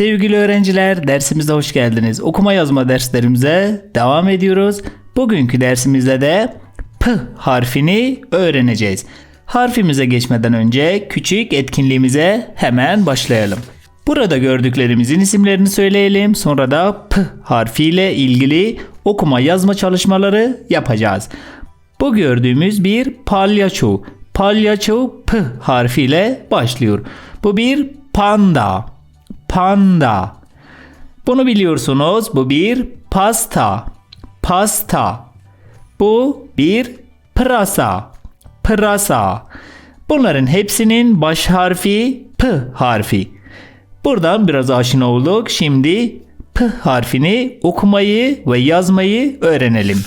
Sevgili öğrenciler, dersimize hoş geldiniz. Okuma yazma derslerimize devam ediyoruz. Bugünkü dersimizde de P harfini öğreneceğiz. Harfimize geçmeden önce küçük etkinliğimize hemen başlayalım. Burada gördüklerimizin isimlerini söyleyelim. Sonra da P harfiyle ilgili okuma yazma çalışmaları yapacağız. Bu gördüğümüz bir palyaço. Palyaço P harfiyle başlıyor. Bu bir panda. Panda. Bunu biliyorsunuz. Bu bir pasta. Pasta. Bu bir pırasa. Pırasa. Bunların hepsinin baş harfi P harfi. Buradan biraz aşina olduk. Şimdi P harfini okumayı ve yazmayı öğrenelim.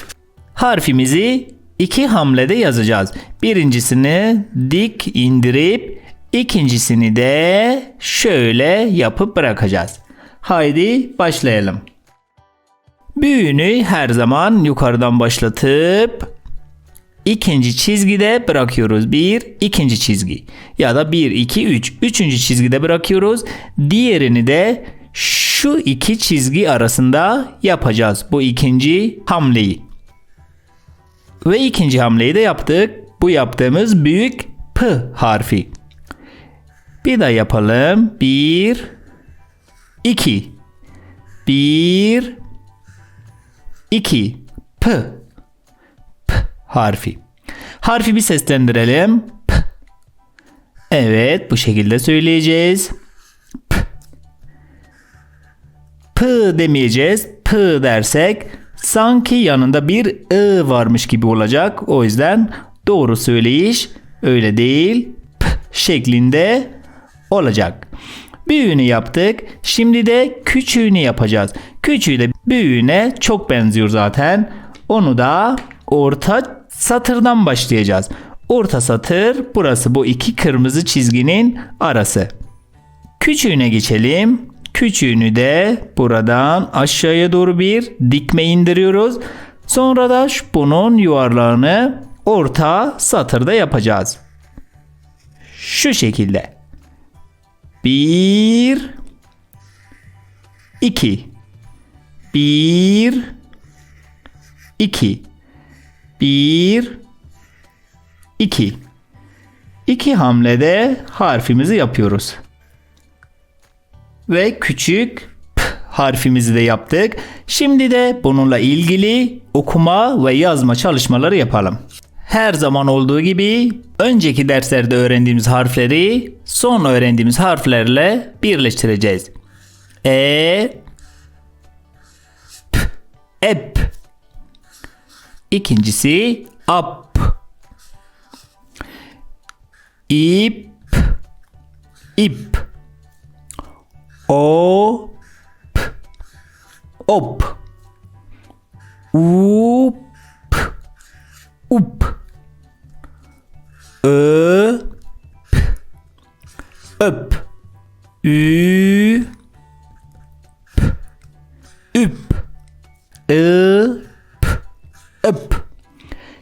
Harfimizi iki hamlede yazacağız. Birincisini dik indirip ikincisini de şöyle yapıp bırakacağız. Haydi başlayalım. Büyüğünü her zaman yukarıdan başlatıp ikinci çizgide bırakıyoruz. Bir, ikinci çizgi. Ya da bir, iki, üç. Üçüncü çizgide bırakıyoruz. Diğerini de şu iki çizgi arasında yapacağız. Bu ikinci hamleyi. Ve ikinci hamleyi de yaptık. Bu yaptığımız büyük P harfi. Bir daha yapalım. Bir, iki. Bir, iki. P. P harfi. Harfi bir seslendirelim. P. Evet bu şekilde söyleyeceğiz. P. P demeyeceğiz. P dersek sanki yanında bir ı varmış gibi olacak. O yüzden doğru söyleyiş öyle değil. P şeklinde olacak. Büyüğünü yaptık. Şimdi de küçüğünü yapacağız. Küçüğü de büyüğüne çok benziyor zaten. Onu da orta satırdan başlayacağız. Orta satır burası bu iki kırmızı çizginin arası. Küçüğüne geçelim. Küçüğünü de buradan aşağıya doğru bir dikme indiriyoruz. Sonra da bunun yuvarlağını orta satırda yapacağız. Şu şekilde. Bir, iki, bir, iki, bir, iki. İki hamlede harfimizi yapıyoruz. Ve küçük P harfimizi de yaptık. Şimdi de bununla ilgili okuma ve yazma çalışmaları yapalım. Her zaman olduğu gibi önceki derslerde öğrendiğimiz harfleri son öğrendiğimiz harflerle birleştireceğiz. E P Ep. İkincisi ap. İp ip. O p. Op. Up up ö. P öp. Ü. P. Üp. I p. Öp.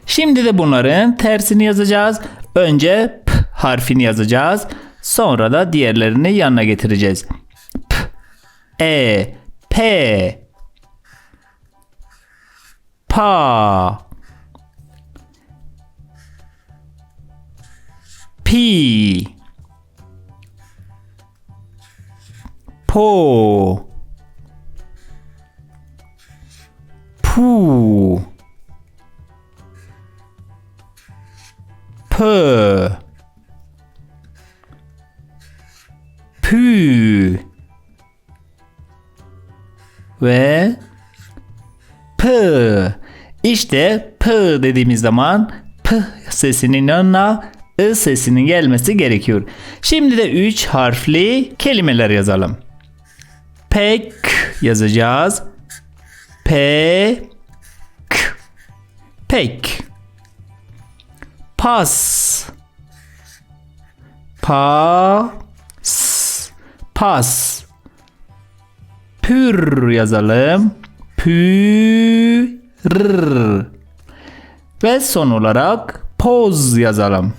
Şimdi de bunların tersini yazacağız. Önce p harfini yazacağız. Sonra da diğerlerini yanına getireceğiz. P, e, p, pa, pi, po, pu. Pö Pü ve P. İşte P dediğimiz zaman P sesinin yanına I sesinin gelmesi gerekiyor. Şimdi de 3 harfli kelimeler yazalım. Pek yazacağız. P k pek pas pa s pas pür yazalım pür ve son olarak poz yazalım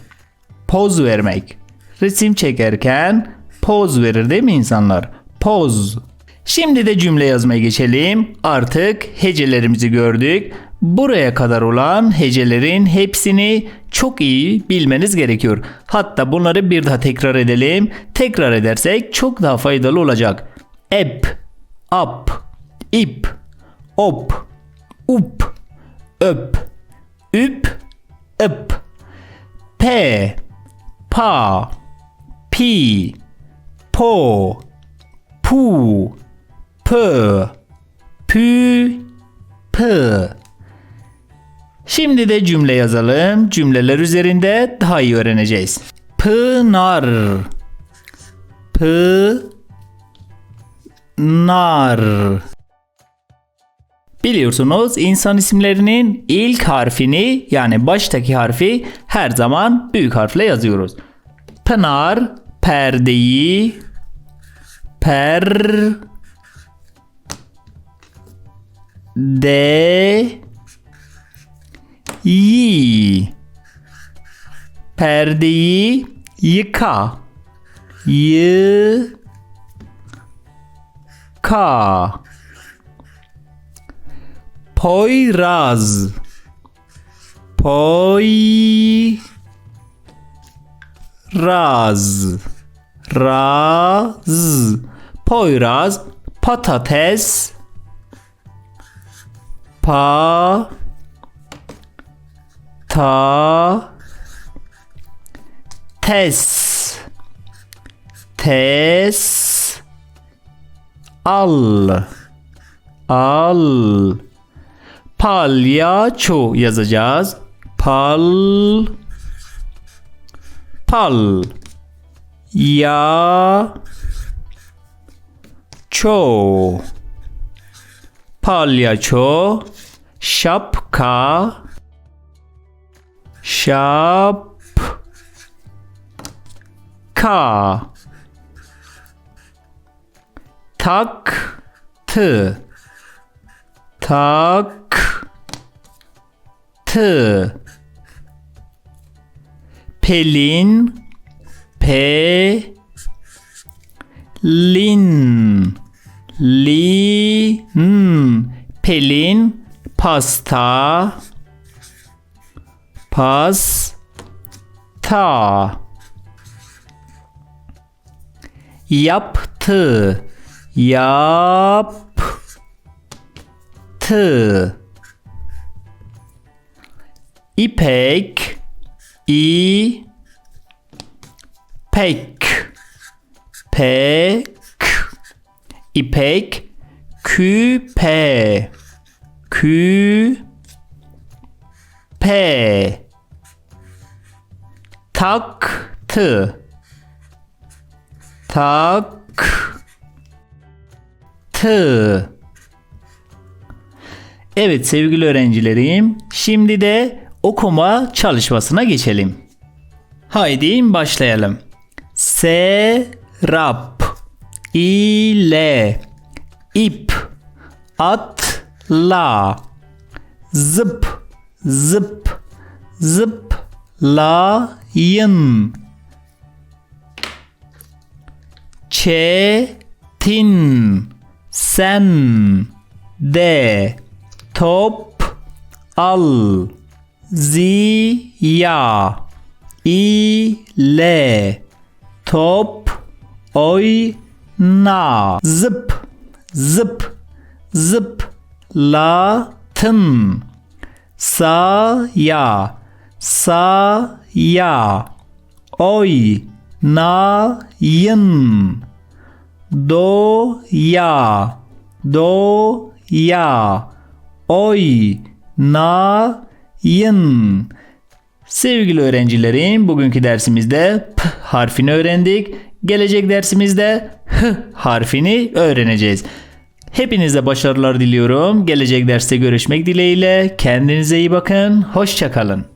poz vermek resim çekerken poz verir değil mi insanlar Poz. Şimdi de cümle yazmaya geçelim. Artık hecelerimizi gördük. Buraya kadar olan hecelerin hepsini çok iyi bilmeniz gerekiyor. Hatta bunları bir daha tekrar edelim. Tekrar edersek çok daha faydalı olacak. Ep, ap, ip, op, up, öp, üp, ıp, p, pa, pi, po, pu, pö, pü, pı. Şimdi de cümle yazalım. Cümleler üzerinde daha iyi öğreneceğiz. Pınar. Pınar. Biliyorsunuz insan isimlerinin ilk harfini yani baştaki harfi her zaman büyük harfle yazıyoruz. Pınar perdeyi per de yi. Perdeyi yıka. Yıka Poyraz. Poy Raz. Raz Poyraz. Patates. Pa Ta Tes Tes. Al. Al Palyaço yazacağız. Pal Pal. Ya Ço. Palyaço Şapka. Şap Ka Tak Tı Tak Tı Pelin. Pe Lin Lin. Pelin. Pasta. Pasta. Yaptı. Yaptı İpek İ Pek. Pek. İpek Küpe. Küpe. Taktı. Taktı. Evet sevgili öğrencilerim, şimdi de okuma çalışmasına geçelim. Haydi başlayalım. Serap ile ip atla zıp zıp zıplayın Çetin sen de top al ziya. İle. Top. Oyna. Zıp. Zıp. Zıplatın. Saya. Saya. Oynayın. Doya. Doya oynayın Sevgili öğrencilerim bugünkü dersimizde P harfini öğrendik. Gelecek dersimizde H harfini öğreneceğiz. Hepinize başarılar diliyorum. Gelecek derste görüşmek dileğiyle. Kendinize iyi bakın. Hoşçakalın.